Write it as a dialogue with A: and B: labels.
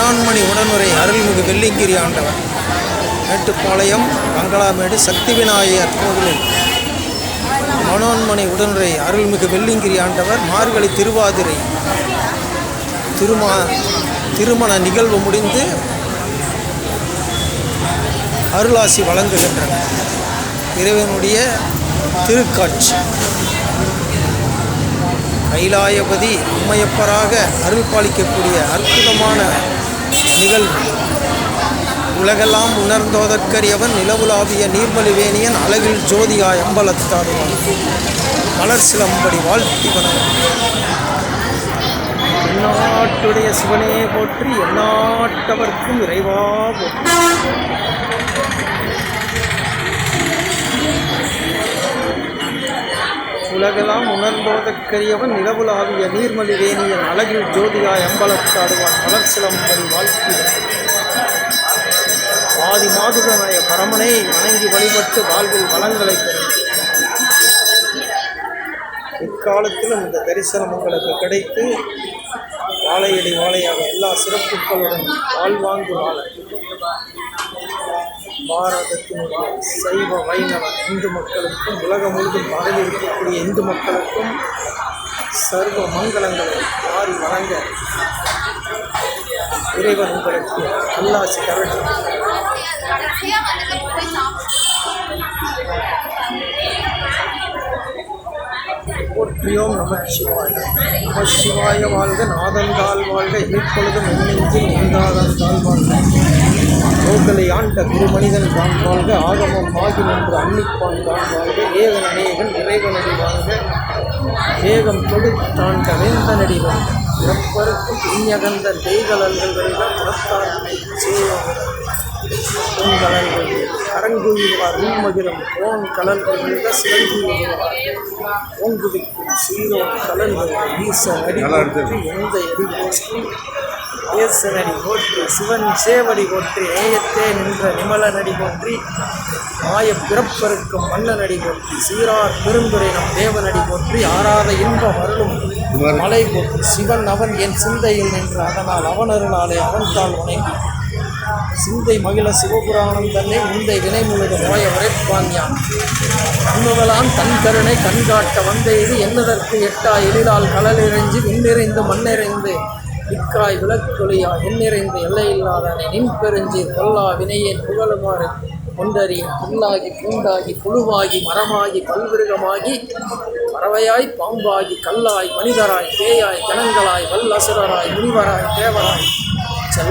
A: உடனுரை அருள்மிகு வெள்ளிங்கிரி ஆண்டவர். மேட்டுப்பாளையம் மங்களாமேடு சக்தி விநாயகர் கோவிலில். மனோன்மணி உடனுரை அருள்மிகு வெள்ளிங்கிரி ஆண்டவர் மார்கழி திருவாதிரை. திருமா திருமண நிகழ்வு முடிந்து அருளாசி வழங்குகின்றனர். இறைவனுடைய திருக்காட்சி. கைலாயபதி அம்மையப்பராக அருள் பாலிக்கக்கூடிய அற்புதமான நிகழ்வு. உலகெல்லாம் உணர்ந்தோதற்கரியவன் நிலவுலாவிய நீர்மலிவேணியன் அழகில் ஜோதியா அம்பலத்தாடுவான். மலர் சிலம்படி வாழ்த்தி எந்நாட்டுடைய சிவனே போற்றி எந்நாட்டவர்க்கும் இறைவா போற்றி. உலகெல்லாம் உணர்ந்தோதற்கரியவன் நிலவுலாவிய நீர்மலி வேணியன் அழகில் ஜோதியாய் அம்பலத்தாடுவான் மலர் சிலம்படி வாழ்த்தி ஆதி மாதுகனாய பரமனை வணங்கி வழிபட்டு வாழ்வில் வளங்களை பெறும் இக்காலத்திலும் இந்த தரிசனம் உங்களுக்கு கிடைத்து வாழையடி வாழையாக எல்லா சிறப்புகளுடன் வாழ்வாங்கு வாழ. பாரதத்தினுடைய சைவ வைணவ இந்து மக்களுக்கும் உலகம் முழுதும் பரவி இருக்கக்கூடிய இந்து மக்களுக்கும் சர்வ மங்களங்களை வாரி வழங்க இறைவன் உங்களுக்கு அல்லாசி தரட்டும் போற்றியோம் நமச்சிவாய நமச்சிவாய வாழ்க நாதந்தால் வாழ்க இப்பொழுதும் எண்ணெஞ்சில் நீங்காதந்தால் வாழ்க. நோக்கலை ஆண்ட திருமனிதன் தான் வாழ்க ஆகமம் ஆகி நின்று அன்னிப்பான் தான் வாழ்க ஏகன் அநேகன் இறைவனடி வாழ்க. வேகம் தொடுத்தாண்ட வேந்தனடி வாழ்க. பிறப்பருக்கும் பிரியகந்த தெய்கலல்களிடம் புறத்தாண்மை செய்வோம் பூங்கலல்கள் கரங்குயில்வார் உண்மகிரம் ஓன் கலல்கள் மிக சிறங்குயில்வார். ஓங்குவிக்கும் சீரோன் கலல்கள் ஈச அடி எந்த எடி ஏசனடி போற்றி சிவன் சேவடி போற்றி ஏயத்தே நின்ற நிமலனடி போற்றி மாய பிறப்பருக்கும் மன்னனடி போற்றி சீரார் பெருந்துரை நம் தேவனடி போற்றி ஆறாத இன்பம் அருளும் மலை போற்றி. சிவன் அவன் என் சிந்தையில் நின்று அதனால் அவன் அருளாலே அவன் தாள் சிந்தை மகிழ சிவபுராணம் தன்னை முந்தை வினை முழுது நோய உரைப்பான் யான். அன்னுதலான் தன் கருணை கண்காட்ட வந்த இது என்னதற்கு எட்டா எழிலால் கடலிறைஞ்சி விண்ணிறைந்து மண்ணிறைந்து இக்காய் விளக்கொழியா எண்ணிறைந்து எல்லையில்லாதனை நின் பெருஞ்சி கொல்லா வினையேன் புகழுமாறு கொண்டறிய புல்லாகி பூண்டாகி புழுவாகி மரமாகி பல்விருகமாகி பறவையாய் பாம்பாகி கல்லாய் மனிதராய் பேயாய் கணங்களாய் வல்லசுரராய் முனிவராய் தேவராய்